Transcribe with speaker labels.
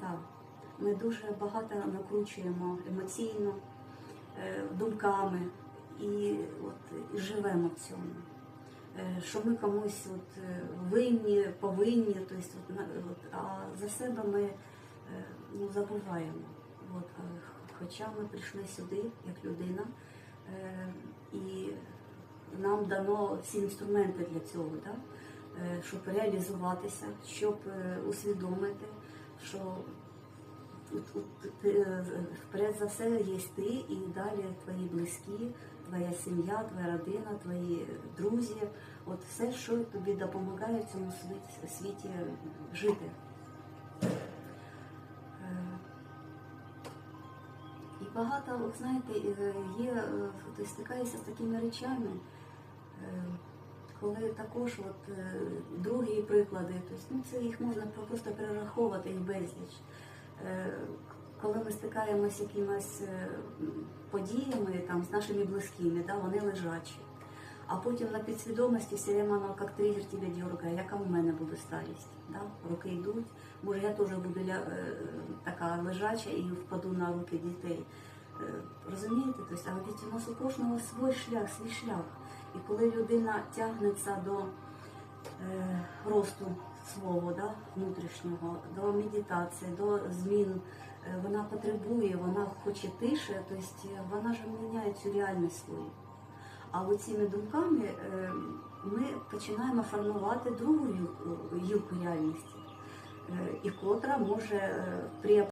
Speaker 1: Так, ми дуже багато накручуємо емоційно, е, думками і, от, живемо в цьому. Е, Що ми комусь от, е, винні, повинні, тобто, от, а за себе ми ну, забуваємо. От, хоча ми прийшли сюди як людина, і нам дано всі інструменти для цього, да? щоб реалізуватися, щоб усвідомити, що ти, е, вперед за все є ти і далі твої близькі, твоя сім'я, твоя родина, твої друзі, от все, що тобі допомагає в цьому світі, жити. Е, І багато, знаєте, е, є, ти стикаєшся з такими речами, коли також от, е, другі приклади, тобто, ну, це їх можна просто перераховувати їх безліч. Е, Коли ми стикаємося з якимись е, подіями там, з нашими близькими, да, вони лежачі. А потім на підсвідомості все воно як тригер тебе дергає, яка в мене буде старість. Да? Роки йдуть, може я теж буду ля, така лежача і впаду на руки дітей. Е, Розумієте? Тобто, а ведь у нас у кожного свій шлях, свій шлях. І коли людина тягнеться до е, росту свого да, внутрішнього, до медитації, до змін, е, вона потребує, вона хоче тише, тобто вона ж міняє цю реальність свою. А оціми думками е, ми починаємо формувати другу юку реальності, е, і котра може е, при